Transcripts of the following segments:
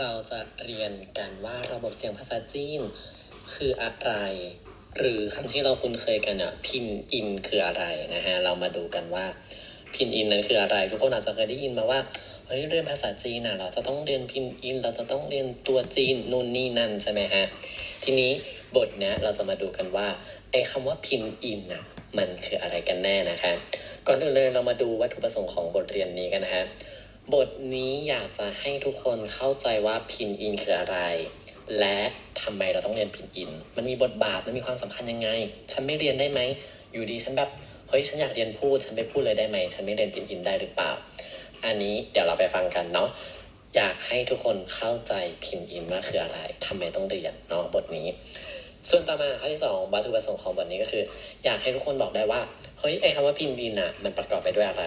เราจะเรียนกันว่าระบบเสียงภาษาจีนคืออะไร หรือคำที่เราคุ้นเคยกันอะพินอินคืออะไรนะฮะ เรามาดูกันว่าพินอินนั้นคืออะไร ทุกคนอาจจะเคยได้ยินมาว่าเฮ้ยเรียนภาษาจีนอะเราจะต้องเรียนพินอิน เราจะต้องเรียนตัวจีนนู่นนี่นั่นใช่ไหมฮะ ทีนี้บทเนี้ยเราจะมาดูกันว่าไอ้คำว่าพินอินน่ะมันคืออะไรกันแน่นะคะ ก่อนอื่นเลยเรามาดูวัตถุประสงค์ของบทเรียนนี้กันนะฮะ บทนี้อยากจะให้ทุกคนเข้าใจว่าพินอินคืออะไร และทำไมเราต้องเรียนพินอิน มันมีบทบาท มันมีความสำคัญยังไง ฉันไม่เรียนได้ไหม อยู่ดีฉันแบบ เฮ้ย ฉันอยากเรียนพูด ฉันไปพูดเลยได้ไหม ฉันไม่เรียนพินอินได้หรือเปล่า อันนี้เดี๋ยวเราไปฟังกันเนาะ อยากให้ทุกคนเข้าใจพินอินว่าคืออะไรทำไมต้องเรียนเนาะบทนี้ ส่วนต่อมาข้อที่สองวัตถุประสงค์ของบทนี้ก็คือ อยากให้ทุกคนบอกได้ว่า เฮ้ย ไอคำว่าพินอินอะมันประกอบไปด้วยอะไร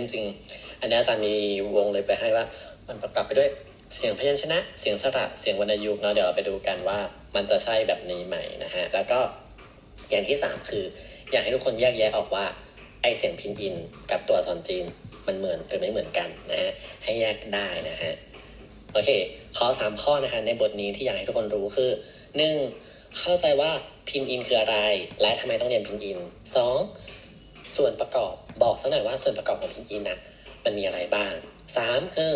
จริงๆ อันนี้อาจารย์มีวงเลยไปให้ว่า มันประกอบไปด้วยเสียงพยัญชนะ เสียงสระ เสียงวรรณยุกต์เนาะเดี๋ยวเราไปดูกันว่ามันจะใช่แบบนี้ไหมนะฮะ แล้วก็อย่างที่สามคือ อยากให้ทุกคนแยกแยะออกว่าไอเสียงพินอิน กับตัวอักษรจีนมันเหมือนหรือไม่เหมือนกันนะฮะให้แยกได้นะฮะโอเคข้อสามข้อนะคะในบทนี้ที่อยากให้ทุกคนรู้คือหนึ่งเข้าใจว่าพินอินคืออะไร และทำไมต้องเรียนพินอินสองส่วนประกอบบอกสักหน่อยว่าส่วนประกอบของพินอินนะ มันมีอะไรบ้างสามคือ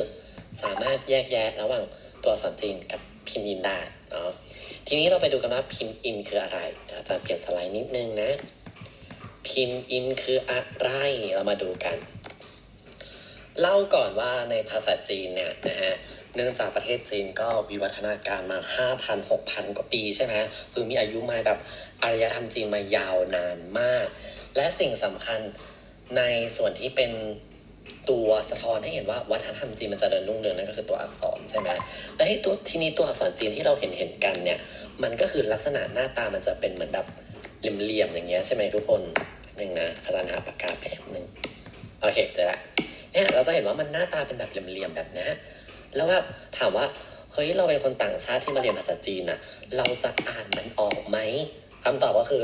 สามารถแยกแยะระหว่างตัวอักษรจีนกับพินอินได้เนาะทีนี้เราไปดูกันว่าพินอินคืออะไรอาจารย์เปลี่ยนสไลด์นิดนึงนะ พินอินคืออะไรเรามาดูกัน เล่าก่อนว่าในภาษาจีนเนี่ยนะฮะเนื่องจากประเทศจีนก็วิวัฒนาการมา 5,000 6,000 กว่าปีใช่ไหมคือมีอายุมาแบบอารยธรรมจีนมายาวนานมาก และสิ่งสำคัญในส่วนที่เป็น ตัวสะท้อนให้เห็นว่าวัฒนธรรมจีนมันจเจริญรุ่งเรืองนั่นก็คือตัวอักษรใช่ไหมและที่ตัวทีนี้ตัวอักษรจีนที่เราเห็นเห็นกันเนี่ย มันก็คือลักษณะหน้าตามันจะเป็นเหมือนแบบเหลี่ยมๆอย่างเงี้ยใช่ไหมทุกคนหนึ่งนะอาจารย์หาปากกาแบบหนึ่งโอเคเจอละเนี่ยเราจะเห็นว่ามันหน้าตาเป็นแบบเหลี่ยมๆแบบนี้แล้วแบบถามว่าเฮ้ยเราเป็นคนต่างชาติที่มาเรียนภาษาจีนน่ะเราจะอ่านมันออกไหมคำตอบก็คือ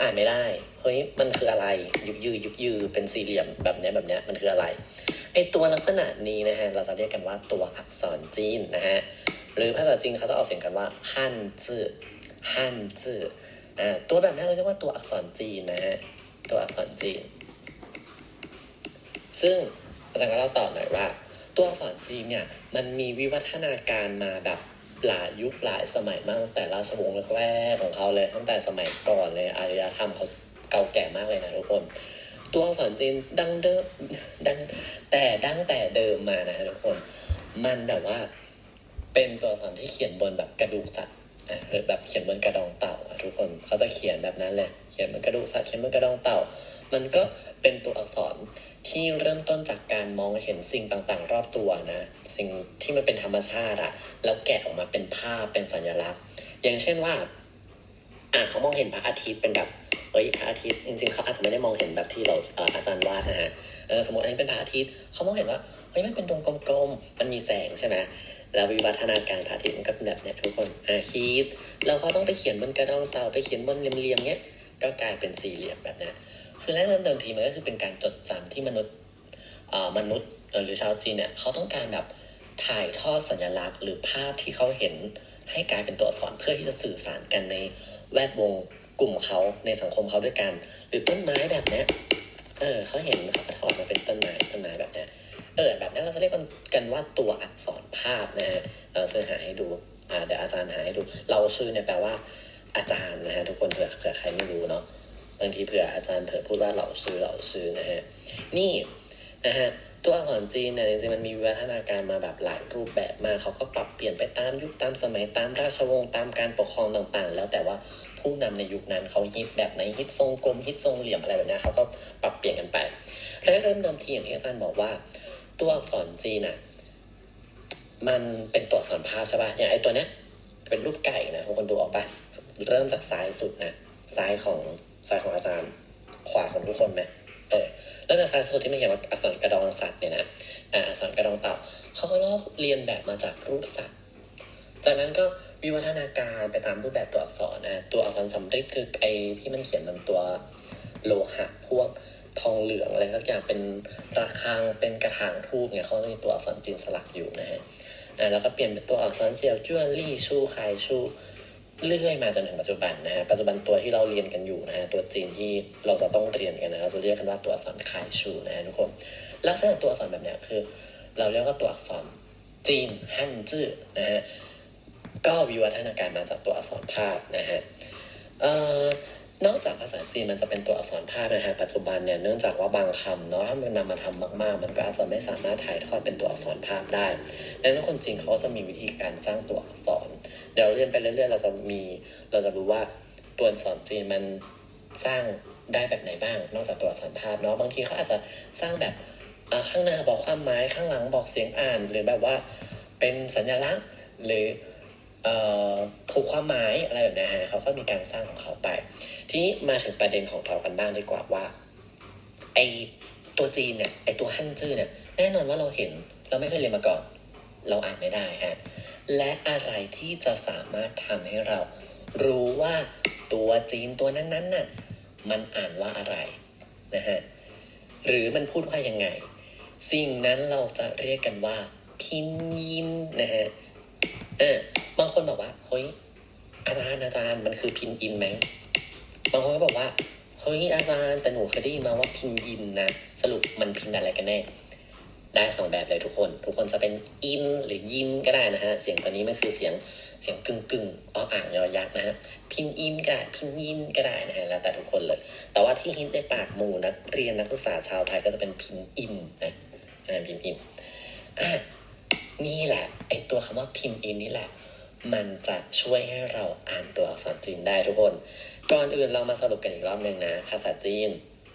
อ่านไม่ได้เฮ้ยมันคืออะไรยุกยือยุกยือเป็นสี่เหลี่ยมแบบเนี้ยแบบเนี้ยมันคืออะไรไอตัวลักษณะนี้นะฮะเราจะเรียกกันว่าตัวอักษรจีนนะฮะหรือภาษาจีนเขาจะออกเสียงกันว่าฮั่นจื่อฮั่นจื่ออ่าตัวแบบนี้เราเรียกว่าตัวอักษรจีนนะฮะตัวอักษรจีน ซึ่งอาจารย์ก็เล่าต่อหน่อยว่า ตัวอักษรจีนเนี่ยมันมีวิวัฒนาการมาแบบ หลายยุคหลายสมัยมากตั้งแต่ราชวงศ์แรกๆของเขาเลยตั้งแต่สมัยก่อนเลยอารยธรรมเขาเก่าแก่มากเลยนะทุกคน ตัวอักษรจีนดังเดิมดังแต่ดังแต่เดิมมานะทุกคน มันแบบว่า เป็นตัวอักษรที่เขียนบนแบบกระดูกสัตว์อะแบบเขียนบนกระดองเต่าทุกคนเขาจะเขียนแบบนั้นเลยเขียนบนกระดูกสัตว์เขียนบนกระดองเต่า มันก็เป็นตัวอักษร ที่เริ่มต้นจากการมองเห็นสิ่งต่างๆ รอบตัวนะ สิ่งที่มันเป็นธรรมชาติอะแล้วแกะออกมาเป็นภาพเป็นสัญลักษณ์ อย่างเช่นว่าอะเขามองเห็นพระอาทิตย์เป็นแบบเอ้ยพระอาทิตย์จริงๆเขาอาจจะไม่ได้มองเห็นแบบที่เราอาจารย์วาดนะฮะเออสมมติอันนี้เป็นพระอาทิตย์เขามองเห็นว่าเฮ้ยมันเป็นดวงกลมๆมันมีแสงใช่ไหมแล้ววิวัฒนาการพระอาทิตย์มันก็เป็นแบบเนี้ยทุกคนอ่าคิดแล้วเขาต้องไปเขียนบนกระดองเต่าไปเขียนบนเหลี่ยมๆเนี้ยก็กลายเป็นสี่เหลี่ยมแบบเนี้ย คือแรกเริ่มเดิมทีมันก็คือเป็นการจดจำที่มนุษย์เอ่อมนุษย์หรือชาวจีนเนี่ยเขาต้องการแบบถ่ายทอดสัญลักษณ์ หรือภาพที่เขาเห็นให้กลายเป็นตัวอักษรเพื่อที่จะสื่อสารกันในแวดวงกลุ่มเขาในสังคมเขาด้วยกัน หรือต้นไม้แบบเนี้ยเออเขาเห็นเขาถอดมาเป็นต้นไม้ต้นไม้แบบเนี้ยเออแบบนั้นเราจะเรียกกันว่าตัวอักษรภาพนะฮะเราซื้อหาให้ดูอ่าเดี๋ยวอาจารย์หาให้ดู เราชื่อเนี่ยแปลว่าอาจารย์นะฮะทุกคนเผื่อเผื่อใครไม่รู้เนาะ บางทีเผื่ออาจารย์เผื่อพูดว่าเราชื่อเราชื่อนะฮะนี่นะฮะตัวอักษรจีนเนี่ยจริงๆมันมีวิวัฒนาการมาแบบหลายรูปแบบมากเขาก็ปรับเปลี่ยนไปตามยุคตามสมัยตามราชวงศ์ตามการปกครองต่างๆ แล้วแต่ว่าผู้นำในยุคนั้นเขาฮิตแบบไหนฮิตทรงกลมฮิตทรงเหลี่ยมอะไรแบบเนี้ยเขาก็ปรับเปลี่ยนกันไปแล้วเริ่มเดิมทีอย่างที่อาจารย์บอกว่า ตัวอักษรจีนอะมันเป็นตัวอักษรภาพใช่ป่ะอย่างไอ้ตัวเนี้ยเป็นรูปไก่นะทุกคนดูออกปะเริ่มจากซ้ายสุดนะซ้ายของ ซ้ายของอาจารย์ ขวาของทุกคนไหมเออแล้วในซ้ายสุดที่ไม่เขียนว่าอักษรกระดองสัตว์เนี่ยนะอ่าอักษรกระดองเต่าเขาก็ลอกเรียนแบบมาจากรูปสัตว์ จากนั้นก็วิวัฒนาการไปตามรูปแบบตัวอักษรนะตัวอักษรสำริดคือไอ้ที่มันเขียนบนตัวโลหะพวกทองเหลืองอะไรสักอย่างเป็นระฆังเป็นกระถางทูบเนี่ยเขาจะมีตัวอักษรจีนสลักอยู่นะฮะอ่าแล้วก็เปลี่ยนเป็นตัวอักษรเจียวจ้วนลี่ชูไคชู เรื่อยมาจนถึงปัจจุบันนะฮะปัจจุบันตัวที่เราเรียนกันอยู่นะฮะตัวจีนที่เราจะต้องเรียนกันนะครับเราเรียกกันว่าตัวอักษรไคชูนะฮะทุกคนลักษณะตัวอักษรแบบเนี้ยคือ เราเรียกว่าตัวอักษรจีนฮั่นจื้อนะฮะก็วิวัฒนาการมาจากตัวอักษรภาพนะฮะเอ่อนอกจากภาษาจีนมันจะเป็นตัวอักษรภาพนะฮะปัจจุบันเนี่ยเนื่องจากว่าบางคำเนาะถ้ามันนำมาทำมาก ๆ มันก็อาจจะไม่สามารถถ่ายทอดเป็นตัวอักษรภาพได้ดังนั้นคนจีนเขาจะมีวิธีการสร้างตัวอักษร เดี๋ยวเรียนไปเรื่อยๆ เราจะมีเราจะรู้ว่าตัวอักษรจีนมันสร้างได้แบบไหนบ้าง นอกจากตัวอักษรภาพเนาะบางทีเขาอาจจะสร้างแบบข้างหน้าบอกความหมายข้างหลังบอกเสียงอ่าน หรือแบบว่าเป็นสัญลักษณ์หรือเอ่อผูกความหมายอะไรแบบนี้ฮะเขาก็มีการสร้างของเขาไป ทีนี้มาถึงประเด็นของเรากันบ้างดีกว่าว่าไอตัวจีนเนี่ยไอตัวฮั่นจื้อเนี่ยแน่นอนว่าเราเห็นเราไม่เคยเรียนมาก่อน เราอ่านไม่ได้ฮะและอะไรที่จะสามารถทำให้เรา รู้ว่าตัวจีนตัวนั้นๆน่ะมันอ่านว่าอะไรนะฮะหรือมันพูดว่ายังไง สิ่งนั้นเราจะเรียกกันว่าพินยินนะฮะเออบางคนบอกว่าเฮ้ยอาจารย์อาจารย์มันคือพินอินไหมบางคนก็บอกว่าเฮ้ยอาจารย์แต่หนูเคยได้ยินมาว่าพินยินนะสรุปมันพินอะไรกันแน่ ได้สองแบบเลยทุกคน ทุกคนจะเป็นอินหรือยินก็ได้นะฮะ เสียงตัวนี้มันคือเสียงเสียงกึ่งกึ่งอ้ออ่างยอยักษ์นะฮะ พินอินก็ได้พินยินก็ได้นะฮะ แล้วแต่ทุกคนเลย แต่ว่าที่ฮิตในปากหมู่นักเรียนนักศึกษาชาวไทยก็จะเป็นพินอินนะนะพินอินอะนี่แหละไอตัวคำว่าพินอินนี่แหละ มันจะช่วยให้เราอ่านตัวอักษรจีนได้ทุกคน ก่อนอื่นเรามาสรุปกันอีกรอบหนึ่งนะ ภาษาจีน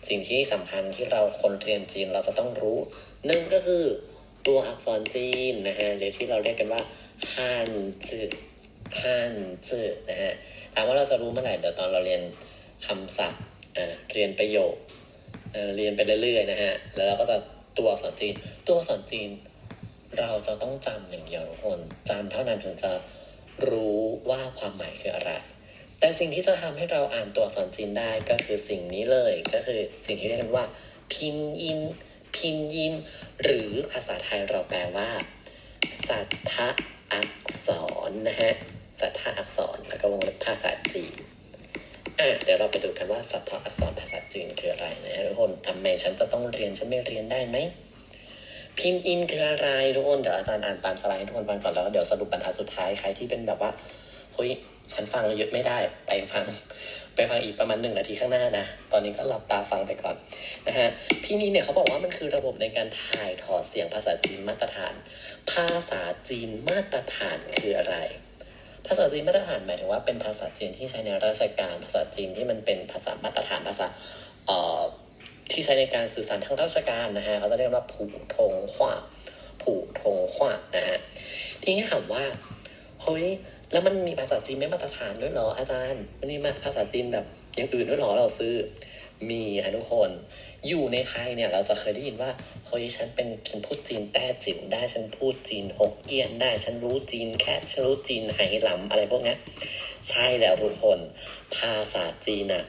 สิ่งที่สำคัญที่เราคนเรียนจีนเราจะต้องรู้ หนึ่งก็คือตัวอักษรจีนนะฮะหรือที่เราเรียกกันว่าฮันจือฮันจือนะฮะถามว่าเราจะรู้เมื่อไหร่เดี๋ยวตอนเราเรียนคำศัพท์อ่าเรียนประโยคเอ่อเรียนไปเรื่อยๆนะฮะแล้วเราก็จะตัวอักษรจีน ตัวอักษรจีน เราจะต้องจำอย่างเดียวทุกคนจำเท่านั้นถึงจะรู้ว่าความหมายคืออะไร แต่สิ่งที่จะทำให้เราอ่านตัวอักษรจีนได้ก็คือสิ่งนี้เลยก็คือสิ่งที่เรียกกันว่า พินยิน พินยิน หรือภาษาไทยเราแปลว่า สัทธอักษรนะฮะ สัทธอักษรแล้วก็วงเล็บภาษาจีนอะเดี๋ยวเราไปดูกันว่าสัทธอักษรภาษาจีนคืออะไรนะฮะทุกคนทำไมฉันจะต้องเรียนฉันไม่เรียนได้ไหมพินอินคืออะไรทุกคนเดี๋ยวอาจารย์อ่านตามสไลด์ให้ทุกคนฟังก่อนแล้วเดี๋ยวสรุปบรรทัดสุดท้ายใครที่เป็นแบบว่าเฮ้ย ฉันฟังเยอะไม่ได้ ไปฟัง ไปฟังอีกประมาณหนึ่งนาทีข้างหน้านะ ตอนนี้ก็หลับตาฟังไปก่อนนะฮะ พี่นี่เนี่ยเขาบอกว่ามันคือระบบในการถ่ายถอดเสียงภาษาจีนมาตรฐาน ภาษาจีนมาตรฐานคืออะไร ภาษาจีนมาตรฐานหมายถึงว่าเป็นภาษาจีนที่ใช้ในราชการ ภาษาจีนที่มันเป็นภาษามาตรฐานภาษาเอ่อที่ใช้ในการสื่อสารทางราชการนะฮะเขาจะเรียกว่าผู่ทงขวาผู่ทงขวานะฮะ ทีนี้ถามว่าเฮ้ย แล้วมันมีภาษาจีนไม่มาตรฐานด้วยเหรออาจารย์ มันมีมาภาษาจีนแบบอย่างอื่นด้วยเหรอเราซื้อ มีค่ะทุกคน อยู่ในไทยเนี่ยเราจะเคยได้ยินว่าเฮ้ยฉันเป็นฉันพูดจีนแต้จิ๋วได้ฉันพูดจีนหกเกี้ยนได้ฉันรู้จีนแค่ฉันรู้จีนไหหลำอะไรพวกนี้ใช่แล้วทุกคน ภาษาจีนอะ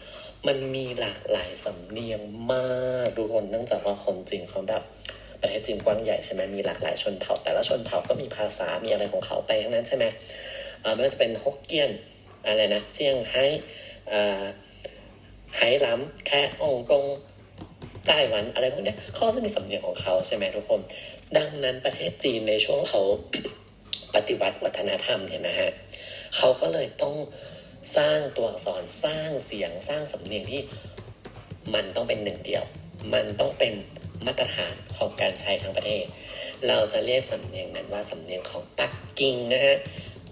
มันมีหลากหลายสำเนียงมากทุกคนเนื่องจากว่าคนจีนเขาแบบประเทศจีนกว้างใหญ่ใช่ไหมมีหลากหลายชนเผ่า แต่ละชนเผ่าก็มีภาษา มีอะไรของเขาไปทั้งนั้นใช่ไหม ไม่ว่าจะเป็นฮกเกี้ยนอะไรนะเซี่ยงไฮ้อ่าไหหลำแค่ฮ่องกงไต้หวันอะไรพวกนี้เขาก็จะมีสำเนียงของเขาใช่ไหมทุกคน ดังนั้นประเทศจีนในช่วงเขาปฏิวัติวัฒนธรรมเนี่ยนะฮะเขาก็เลยต้องสร้างตัวอักษรสร้างเสียงสร้างสำเนียงที่มันต้องเป็นหนึ่งเดียว มันต้องเป็นมาตรฐานของการใช้ทั้งประเทศ เราจะเรียกสำเนียงนั้นว่าสำเนียงของปักกิ่งนะฮะ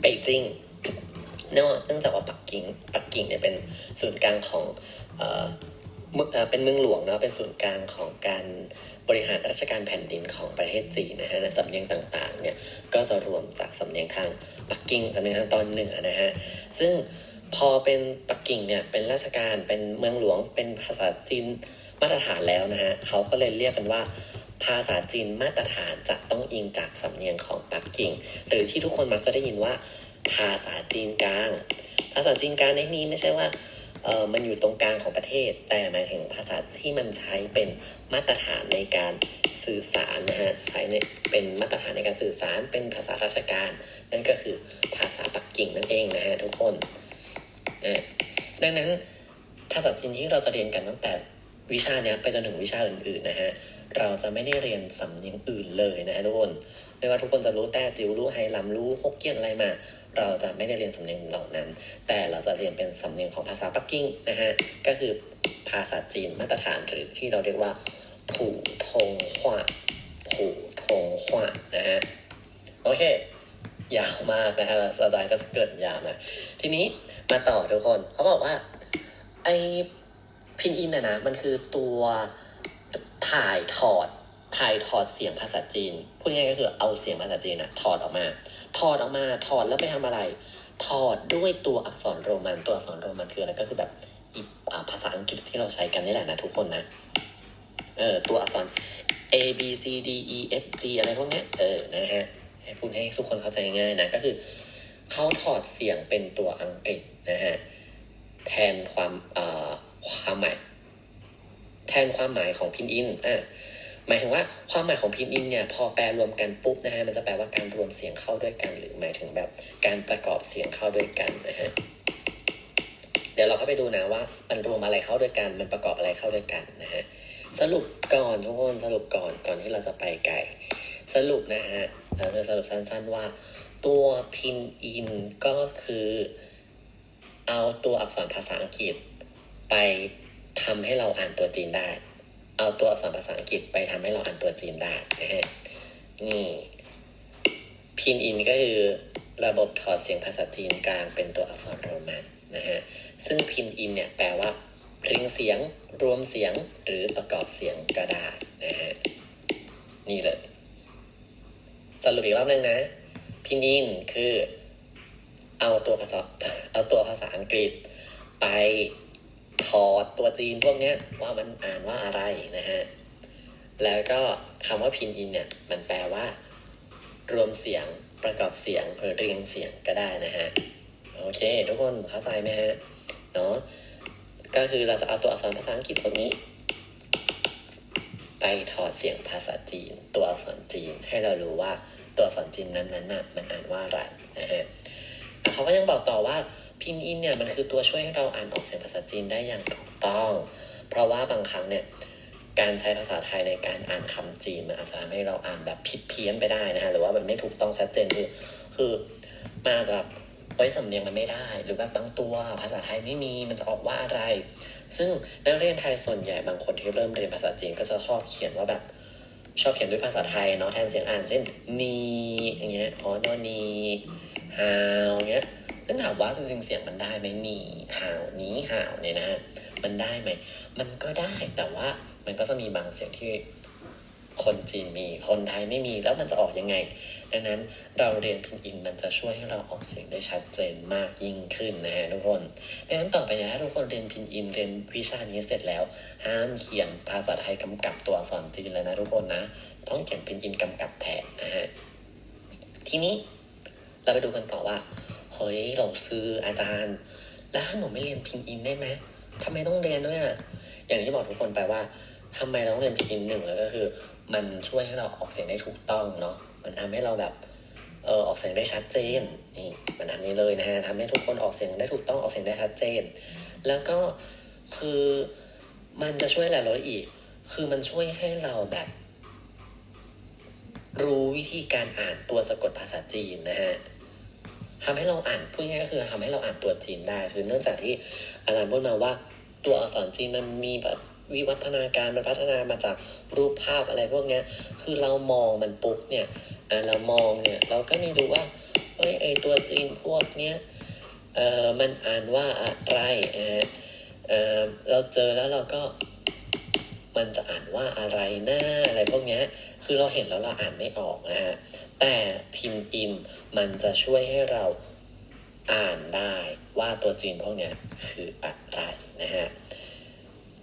ไปจิงเนื่องเนื่องจากว่าปักกิ่งปักกิ่งเนี่ยเป็นศูนย์กลางของเอ่อเมืองเป็นเมืองหลวงเนาะเป็นศูนย์กลางของการบริหารราชการแผ่นดินของประเทศจีนนะฮะและสำเนียงต่างๆเนี่ยก็จะรวมจากสำเนียงทางปักกิ่งสำเนียงทางตอนเหนือนะฮะซึ่งพอเป็นปักกิ่งเนี่ยเป็นราชการเป็นเมืองหลวงเป็นภาษาจีนมาตรฐานแล้วนะฮะเขาก็เลยเรียกกันว่า ภาษาจีนมาตรฐานจะต้องอิงจากสำเนียงของปักกิ่ง หรือที่ทุกคนมักจะได้ยินว่า ภาษาจีนกลาง ภาษาจีนกลางในนี้ไม่ใช่ว่าเออมันอยู่ตรงกลางของประเทศ แต่หมายถึงภาษาที่มันใช้เป็นมาตรฐานในการสื่อสารนะฮะใช้ในเป็นมาตรฐานในการสื่อสารเป็นภาษาราชการ นั่นก็คือภาษาปักกิ่งนั่นเองนะฮะทุกคนเออดังนั้นภาษาจีนที่เราจะเรียนกันตั้งแต่วิชาเนี้ยไปจนถึงวิชาอื่นๆนะฮะ เราจะไม่ได้เรียนสำเนียงอื่นเลยนะทุกคนไม่ว่าทุกคนจะรู้แต่จิ๋วรู้ไฮลัมรู้ฮกเกี้ยนอะไรมา เราจะไม่ได้เรียนสำเนียงเหล่านั้น แต่เราจะเรียนเป็นสำเนียงของภาษาปักกิ่งนะฮะก็คือภาษาจีนมาตรฐานหรือที่เราเรียกว่าผู่ทงฮวาผู่ทงฮวานะฮะโอเคยาวมากนะฮะอาจารย์ก็จะเกิดยาวมาทีนี้มาต่อทุกคนเขาบอกว่าไอพินอินนะนะมันคือตัว ถ่ายถอดถ่ายถอดเสียงภาษาจีน พูดง่ายก็คือเอาเสียงภาษาจีนนะถอดออกมา ถอดออกมาถอดแล้วไปทำอะไร ถอดด้วยตัวอักษรโรมัน ตัวอักษรโรมันคืออะไรก็คือแบบภาษาอังกฤษที่เราใช้กันนี่แหละนะทุกคนนะ เออตัวอักษร A B C D E F G อะไรพวกนี้เออนะฮะให้พูดให้ทุกคนเข้าใจง่ายนะ ก็คือเขาถอดเสียงเป็นตัวอังกฤษนะฮะแทนความอ่าความหมาย แทนความหมายของพินอินอะหมายถึงว่าความหมายของพินอินเนี่ยพอแปลรวมกันปุ๊บนะฮะมันจะแปลว่าการรวมเสียงเข้าด้วยกัน หรือหมายถึงแบบการประกอบเสียงเข้าด้วยกันนะฮะเดี๋ยวเราเข้าไปดูนะว่ามันรวมอะไรเข้าด้วยกัน มันประกอบอะไรเข้าด้วยกันนะฮะสรุปก่อนทุกคนสรุปก่อนก่อนที่เราจะไปไกลสรุปนะฮะเราจะสรุปสั้นๆว่า ตัวพินอินก็คือ เอาตัวอักษรภาษาอังกฤษไป ทำให้เราอ่านตัวจีนได้ เอาตัวอักษรภาษาอังกฤษไปทำให้เราอ่านตัวจีนได้นะฮะนี่พินอินก็คือระบบถอดเสียงภาษาจีนกลางเป็นตัวอักษรโรมันนะฮะซึ่งพินอินเนี่ยแปลว่าเรียงเสียง รวมเสียงหรือประกอบเสียงก็ได้นะฮะนี่เลย สรุปอีกรอบหนึงนะพินอินคือ เอาตัวภาษาเอาตัวภาษาอังกฤษไป ถอดตัวจีนพวกเนี้ยว่ามันอ่านว่าอะไรนะฮะ แล้วก็คำว่าพินอินเนี่ย มันแปลว่า รวมเสียงประกอบเสียงหรือเรียงเสียงก็ได้นะฮะ โอเค ทุกคนเข้าใจไหมฮะ เนาะก็คือเราจะเอาตัวอักษรภาษาอังกฤษพวกนี้ ไปถอดเสียงภาษาจีน ตัวอักษรจีนให้เรารู้ว่าตัวอักษรจีนนั้นๆน่ะมันอ่านว่าอะไรนะฮะเขาก็ยังบอกต่อว่า พินอินเนี่ยมันคือตัวช่วยให้เราอ่านออกเสียงภาษาจีนได้อย่างถูกต้อง เพราะว่าบางครั้งเนี่ยการใช้ภาษาไทยในการอ่านคำจีนมันอาจจะทำให้เราอ่านแบบผิดเพี้ยนไปได้นะฮะหรือว่ามันไม่ถูกต้องชัดเจนคือคือมันอาจจะแบบเอ้ยสำเนียงมันไม่ได้ หรือแบบบางตัวภาษาไทยไม่มีมันจะออกว่าอะไร ซึ่งนักเรียนไทยส่วนใหญ่บางคนที่เริ่มเรียนภาษาจีนก็จะชอบเขียนว่าแบบชอบเขียนด้วยภาษาไทยเนาะแทนเสียงอ่านเช่นนีอย่างเงี้ยอ๋อนอนีฮาวอย่างเงี้ย ซึ่งถามว่าจริงๆเสียงมันได้ไหมนีฮาวนี้ฮาวเนี่ยนะมันได้ไหมมันก็ได้แต่ว่ามันก็จะมีบางเสียงที่คนจีนมีคนไทยไม่มีแล้วมันจะออกยังไง ดังนั้นเราเรียนพินอินมันจะช่วยให้เราออกเสียงได้ชัดเจนมากยิ่งขึ้นนะฮะทุกคนดังนั้นต่อไปนี่ยถ้าทุกคนเรียนพินอินเรียนวิชานี้เสร็จแล้ว ห้ามเขียนภาษาไทยกำกับตัวอักษรจีนเลยนะทุกคนนะต้องเขียนพินอินกำกับแทนนะฮะทีนี้เราไปดูกันต่อว่า เฮ้ยเราซื้ออาจารย์ แล้วถ้าหนูไม่เรียนพินอินได้ไหมทำไมต้องเรียนด้วยอะอย่างที่บอกทุกคนไปว่าทำไมเราต้องเรียนพินอินหนึ่งแล้วก็คือ มันช่วยให้เราออกเสียงได้ถูกต้องเนาะมันทำให้เราแบบเออออกเสียงได้ชัดเจนนี่มันอันนี้เลยนะฮะทำให้ทุกคนออกเสียงได้ถูกต้องออกเสียงได้ชัดเจน แล้วก็คือมันจะช่วยอะไรเราอีก คือมันช่วยให้เราแบบ รู้วิธีการอ่านตัวสะกดภาษาจีนนะฮะ ทำให้เราอ่านพูดง่ายก็คือทำให้เราอ่านตัวจีนได้ คือเนื่องจากที่อาจารย์พูดมาว่า ตัวอักษรจีนมันมีแบบวิวัฒนาการมันพัฒนามาจากรูปภาพอะไรพวกเนี้ย คือเรามองมันปุ๊บเนี่ยเรามองเนี่ยเราก็ไม่รู้ว่าเอ้ยไอตัวจีนพวกเนี้ยเออมันอ่านว่าอะไรเออเออเราเจอแล้วเราก็มันจะอ่านว่าอะไรหน้าอะไรพวกเนี้ย คือเราเห็นแล้วเราอ่านไม่ออกนะฮะ แต่พิมพ์อินมันจะช่วยให้เราอ่านได้ว่าตัวจีนพวกนี้คืออะไรนะฮะ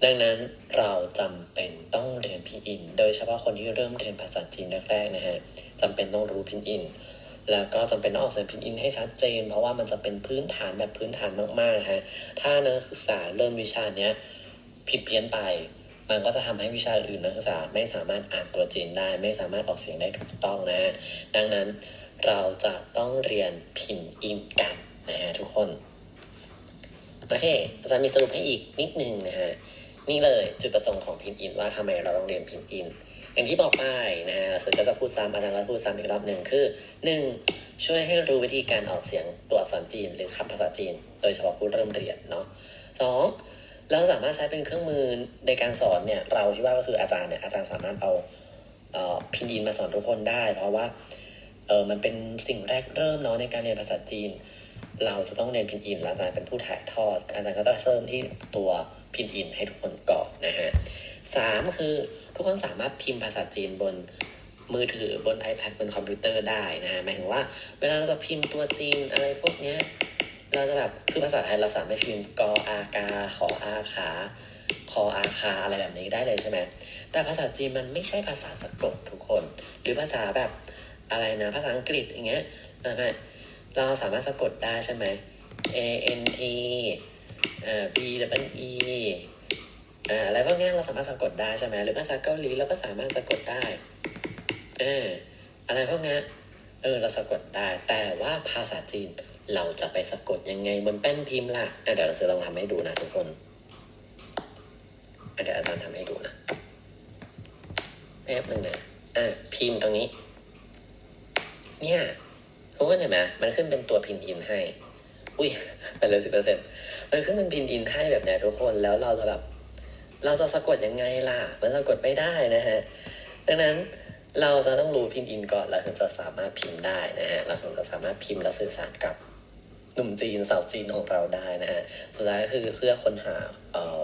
ดังนั้นเราจำเป็นต้องเรียนพินอิน โดยเฉพาะคนที่เริ่มเรียนภาษาจีนแรกๆนะฮะจำเป็นต้องรู้พินอิน แล้วก็จำเป็นต้องออกเสียงพินอินให้ชัดเจน เพราะว่ามันจะเป็นพื้นฐานแบบพื้นฐานมากๆฮะ ถ้านักศึกษาเริ่มวิชาเนี้ยผิดเพี้ยนไป มันก็จะทำให้วิชาอื่นนักศึกษาไม่สามารถอ่านตัวจีนได้ ไม่สามารถออกเสียงได้ถูกต้องนะฮะดังนั้นเราจะต้องเรียนพินอินกันนะฮะทุกคนโอเคอาจารย์มีสรุปให้อีกนิดนึงนะฮะนี่เลยจุดประสงค์ของพินอินว่าทำไมเราต้องเรียนพินอินอย่างที่บอกไปนะฮะสื่อก็จะพูดซ้ำอาจารย์ก็พูดซ้ำอีกรอบหนึ่งคือหนึ่งช่วยให้รู้วิธีการออกเสียงตัวอักษรจีน หรือคำภาษาจีน โดยเฉพาะผู้เริ่มเรียนเนาะสอง เราสามารถใช้เป็นเครื่องมือในการสอนเนี่ยเราคิดว่าก็คืออาจารย์เนี่ยอาจารย์สามารถเอาเอ่อพินอินมาสอนทุกคนได้ เพราะว่าเออมันเป็นสิ่งแรกเริ่มเนาะในการเรียนภาษาจีน เราจะต้องเรียนพินอินอาจารย์เป็นผู้ถ่ายทอด อาจารย์ก็ต้องเริ่มที่ตัวพินอินให้ทุกคนก่อนนะฮะสามคือทุกคนสามารถพิมพ์ภาษาจีนบนมือถือบน iPad บนคอมพิวเตอร์ได้นะฮะหมายถึงว่า เวลาเราจะพิมพ์ตัวจีนอะไรพวกเนี้ย เราจะแบบคือภาษาไทยเราสามารถพิมพ์กออากา ขออาขาคออาคาอะไรแบบนี้ได้เลยใช่ไหมแต่ภาษาจีนมันไม่ใช่ภาษาสะกดทุกคน หรือภาษาแบบอะไรนะ ภาษาอังกฤษอย่างเงี้ยใช่ไหมเราสามารถสะกดได้ใช่ไหม A N T เอ่อ B W E อ่าอะไรพวกนี้เราสามารถสะกดได้ใช่ไหมหรือภาษาเกาหลีเราก็สามารถสะกดได้เอออะไรพวกนี้เออเราสะกดได้แต่ว่าภาษาจีน เราจะไปสะกดยังไงบนแป้นพิมพ์ล่ะเดี๋ยวเราจะลองทำให้ดูนะทุกคนเดี๋ยวอาจารย์ทำให้ดูนะแป๊บหนึ่งนะอะพิมพ์ตรงนี้ เนี่ยทุกคนเห็นไหมมันขึ้นเป็นตัวพินอินให้ อุ้ยไปเลยสิบเปอร์เซ็นต์มันขึ้นเป็นพินอินให้แบบนี้ทุกคนแล้วเราจะแบบเราจะสะกดยังไงล่ะ มันสะกดไม่ได้นะฮะ ดังนั้นเราจะต้องรู้พินอินก่อนเราถึงจะสามารถพิมพ์ได้นะฮะ เราถึงจะสามารถพิมพ์และสื่อสารกับ หนุ่มจีนสาวจีนของเราได้นะฮะสุดท้ายก็คือเพื่อค้นหาเอ่อ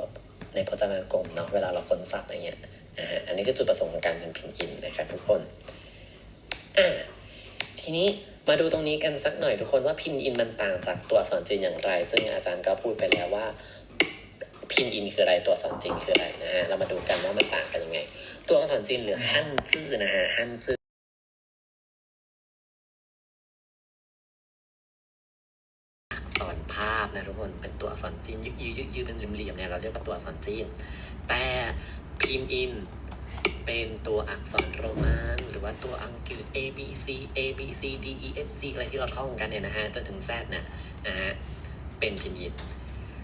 ในพจนานุกรมเนาะเวลาเราค้นศัพท์อะไรเงี้ยนะฮะอันนี้คือจุดประสงค์ของการเป็นพินอินนะครับทุกคนอ่าทีนี้มาดูตรงนี้กันสักหน่อยทุกคนว่าพินอินมันต่างจากตัวอักษรจีนอย่างไร ซึ่งอาจารย์ก็พูดไปแล้วว่าพินอินคืออะไรตัวอักษรจีนคืออะไรนะฮะเรามาดูกันว่ามันต่างกันยังไง ตัวอักษรจีนหรือฮั่นจื้อนะฮะฮั่นจื้อ อักษรจีนยึกยือยึกยือเป็นเหลี่ยมๆเนี่ยเราเรียกว่าตัวอักษรจีน แต่พินอินเป็นตัวอักษรโรมัน หรือว่าตัวอังกฤษ A B C A B C D E F G อะไรที่เราท่องกันเนี่ยนะฮะจนถึง Z นะนะฮะเป็นพิมพ์ยิน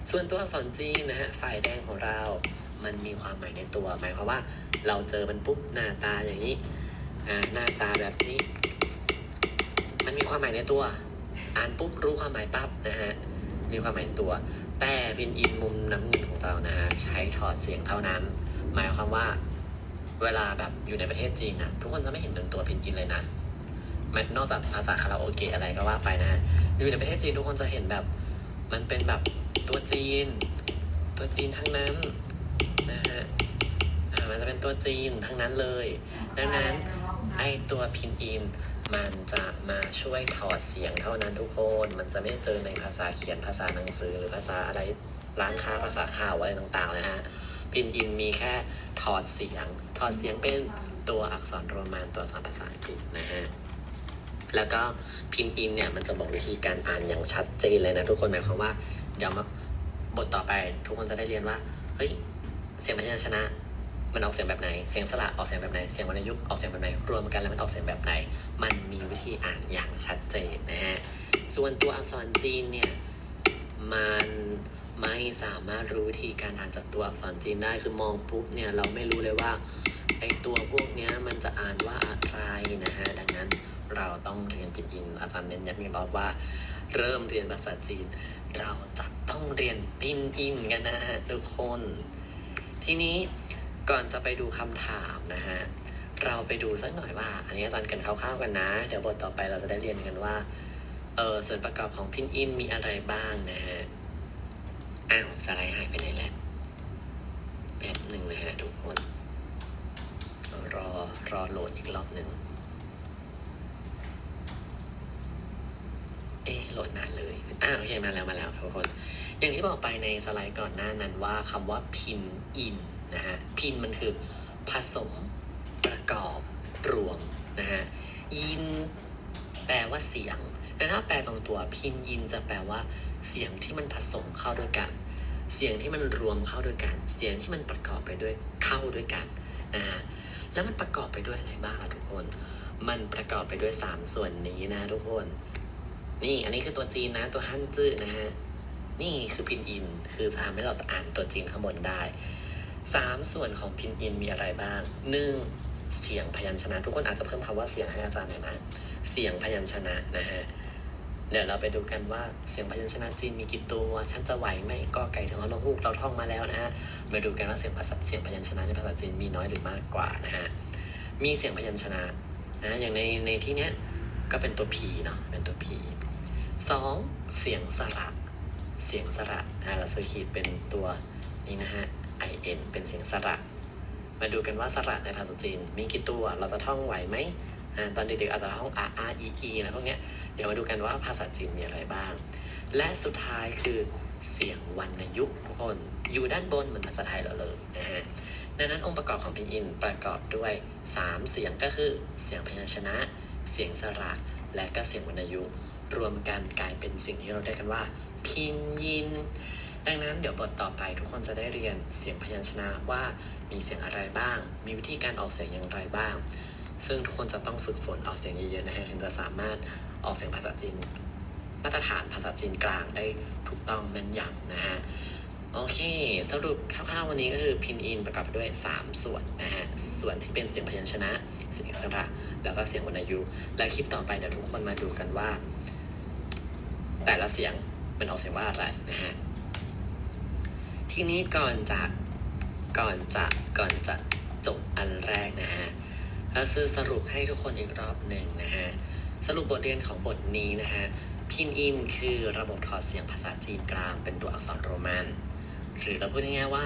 ส่วนตัวอักษรจีนนะฮะฝ่ายแดงของเรา มันมีความหมายในตัว หมายความว่าเราเจอมันปุ๊บหน้าตาอย่างนี้อ่าหน้าตาแบบนี้ มันมีความหมายในตัว อ่านปุ๊บรู้ความหมายปั๊บนะฮะมีความหมายในตัว แต่พินอินมุมน้ำเงินของเรานะฮะใช้ถอดเสียงเท่านั้น หมายความว่าเวลาแบบอยู่ในประเทศจีนนะทุกคนจะไม่เห็นเป็นตัวพินอินเลยนะมันนอกจากภาษาคาราโอเกะอะไรก็ว่าไปนะฮะอยู่ในประเทศจีนทุกคนจะเห็นแบบ มันเป็นแบบตัวจีน ตัวจีนทั้งนั้นนะฮะมันจะเป็นตัวจีนทั้งนั้นเลย ดังนั้นไอตัวพินอิน มันจะมาช่วยถอดเสียงเท่านั้นทุกคน มันจะไม่เจอในภาษาเขียนภาษาหนังสือหรือภาษาอะไรร้านค้าภาษาข่าวอะไรต่างๆเลยนะฮะพินอินมีแค่ถอดเสียง ถอดเสียงเป็นตัวอักษรโรมันตัวอักษรภาษาอังกฤษนะฮะแล้วก็พินอินเนี่ยมันจะบอกวิธีการอ่านอย่างชัดเจนเลยนะทุกคนหมายความว่าเดี๋ยวมาบทต่อไปทุกคนจะได้เรียนว่าเฮ้ยเสียงพยัญชนะ มันออกเสียงแบบไหน เสียงสระออกเสียงแบบไหน เสียงวรรณยุกต์ออกเสียงแบบไหน รวมกันแล้วมันออกเสียงแบบไหน มันมีวิธีอ่านอย่างชัดเจนนะฮะ ส่วนตัวอักษรจีนเนี่ย มันไม่สามารถรู้วิธีการอ่านจากตัวอักษรจีนได้ คือมองปุ๊บเนี่ยเราไม่รู้เลยว่าไอตัวพวกเนี้ยมันจะอ่านว่าอะไรนะฮะ ดังนั้นเราต้องเรียนพินอิน อาจารย์เน้นย้ำอีกรอบว่า เริ่มเรียนภาษาจีน เราจะต้องเรียนพินอินกันนะฮะทุกคน ทีนี้ ก่อนจะไปดูคำถามนะฮะ เราไปดูสักหน่อยว่า อันนี้อาจารย์กันคร่าวๆกันนะ เดี๋ยวบทต่อไปเราจะได้เรียนกันว่า เออส่วนประกอบของพินอินมีอะไรบ้างนะฮะ อ้าวสไลด์หายไปไหนแล้วแป๊บหนึ่งนะฮะทุกคน รอรอโหลดอีกรอบหนึ่ง เอ๊โหลดนานเลยอ่าวโอเคมาแล้วมาแล้วทุกคน อย่างที่บอกไปในสไลด์ก่อนหน้านั้นว่าคำว่าพินอิน นะฮะพินมันคือผสมประกอบรวมนะฮะอินแปลว่าเสียงแต่ถ้าแปลตรงตัวพินยินจะแปลว่า เสียงที่มันผสมเข้าด้วยกัน เสียงที่มันรวมเข้าด้วยกัน เสียงที่มันประกอบไปด้วยเข้าด้วยกันนะฮะแล้วมันประกอบไปด้วยอะไรบ้างล่ะทุกคน มันประกอบไปด้วยสามส่วนนี้นะทุกคน นี่อันนี้คือตัวจีนนะตัวฮั่นจื้อนะฮะนี่คือพินอิน คือจะทำให้เราอ่านตัวจีนข้างบนได้ สามส่วนของพินอินมีอะไรบ้างหนึ่งเสียงพยัญชนะ ทุกคนอาจจะเพิ่มคำว่าเสียงให้อาจารย์หน่อยนะ เสียงพยัญชนะนะฮะ เดี๋ยวเราไปดูกันว่าเสียงพยัญชนะจีนมีกี่ตัว ฉันจะไหวไหมก็ไก่ถึงฮอนกฮูกเราท่องมาแล้วนะฮะ มาดูกันว่าเสียงภาษาเสียงพยัญชนะในภาษาจีนมีน้อยหรือมากกว่านะฮะ มีเสียงพยัญชนะนะอย่างในในที่เนี้ยก็เป็นตัว P เนาะ เป็นตัว P สองเสียงสระ เสียงสระอ่าเราซื้อขีดเป็นตัวนี้นะฮะ i n เป็นเสียงสระ มาดูกันว่าสระในภาษาจีน มีกี่ตัว เราจะท่องไหวไหมอตอนเด็กๆอาจจะท่อง r r e e อะไรพวกเนี้ย เดี๋ยวมาดูกันว่าภาษาจีนมีอะไรบ้าง และสุดท้ายคือเสียงวรรณยุกต์ทุกคน อยู่ด้านบนเหมือนภาษาไทยเราเลยนะฮะดังนั้นองค์ประกอบของพินอินประกอบด้วย 3 เสียงก็คือเสียงพยัญชนะ เสียงสระและก็เสียงวรรณยุกต์รวมกันกลายเป็นสิ่งที่เราได้กันว่าพินยิน ดังนั้นเดี๋ยวบทต่อไปทุกคนจะได้เรียนเสียงพยัญชนะว่ามีเสียงอะไรบ้าง มีวิธีการออกเสียงอย่างไรบ้าง ซึ่งทุกคนจะต้องฝึกฝนออกเสียงเยอะๆนะฮะถึงจะสามารถออกเสียงภาษาจีนมาตรฐานภาษาจีนกลางได้ถูกต้องแม่นยำนะฮะโอเค สรุปคร่าวๆวันนี้ก็คือพินอินประกอบด้วย 3 ส่วนนะฮะ ส่วนที่เป็นเสียงพยัญชนะ เสียงสระแล้วก็เสียงวรรณยุกต์และคลิปต่อไปเดี๋ยวทุกคนมาดูกันว่า แต่ละเสียงมันออกเสียงว่าอะไรนะฮะ ทีนี้ก่อนจะก่อนจะก่อนจะจบอันแรกนะฮะก็คือสรุปให้ทุกคนอีกรอบหนึ่งนะฮะ สรุปบทเรียนของบทนี้นะฮะ พินอินคือระบบถอดเสียงภาษาจีนกลางเป็นตัวอักษรโรมัน หรือเราพูดง่ายๆว่า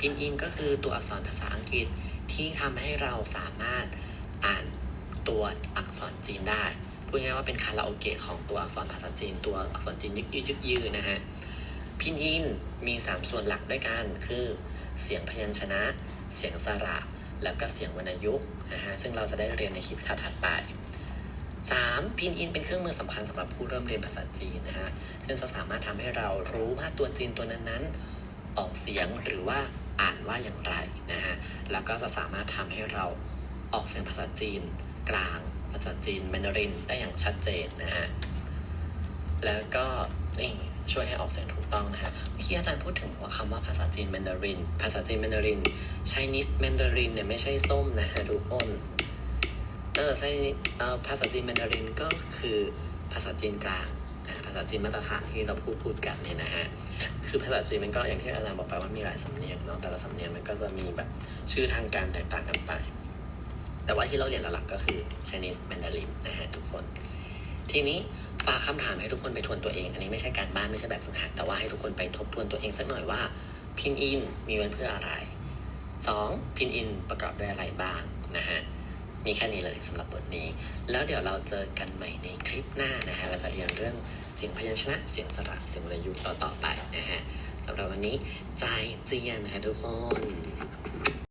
พินอินก็คือตัวอักษรภาษาอังกฤษที่ทำให้เราสามารถอ่านตัวอักษรจีนได้ พูดง่ายๆว่าเป็นคาราโอเกะของตัวอักษรภาษาจีน ตัวอักษรจีนยึกยือยึกยือนะฮะ พินอินมี 3 ส่วนหลักด้วยกัน คือเสียงพยัญชนะ เสียงสระ แล้วก็เสียงวรรณยุกต์นะฮะซึ่งเราจะได้เรียนในคลิปถัดไป 3. พินอินเป็นเครื่องมือสำคัญสำหรับผู้เริ่มเรียนภาษาจีนนะฮะซึ่งจะสามารถทำให้เรารู้ว่าตัวจีนตัวนั้นๆ ออกเสียงหรือว่าอ่านว่าอย่างไรนะฮะ แล้วก็จะสามารถทำให้เราออกเสียงภาษาจีน กลาง ภาษาจีนแมนดารินได้อย่างชัดเจนนะฮะ แล้วก็นี่ ช่วยให้ออกเสียงถูกต้องนะฮะเมื่อกี้อาจารย์พูดถึงว่าคำว่าภาษาจีนแมนดาริน ภาษาจีนแมนดาริน Chinese Mandarin เนี่ยไม่ใช่ส้มนะฮะทุกคนเออใช่เออภาษาจีนแมนดารินก็คือภาษาจีนกลางภาษาจีนมาตรฐานที่เราพูดพูดกันเนี่ยนะฮะ คือภาษาจีนมันก็อย่างที่อาจารย์บอกไปว่ามีหลายสำเนียงเนาะ แต่ละสำเนียงมันก็จะมีแบบชื่อทางการแตกต่างกันไป แต่ว่าที่เราเรียนหลักๆก็คือ Chinese Mandarin นะฮะทุกคน ทีนี้ ฝากคำถามให้ทุกคนไปทวนตัวเอง อันนี้ไม่ใช่การบ้านไม่ใช่แบบฝึกหัดแต่ว่าให้ทุกคนไปทบทวนตัวเองสักหน่อยว่าพินอินมีไว้เพื่ออะไรสองพินอินประกอบด้วยอะไรบ้างนะฮะมีแค่นี้เลยสำหรับบทนี้ แล้วเดี๋ยวเราเจอกันใหม่ในคลิปหน้านะฮะเราจะเรียนเรื่องเสียงพยัญชนะเสียงสระเสียงวรรณยุกต์ต่อๆไปนะฮะสำหรับวันนี้ใจายเจียนนะฮะทุกคน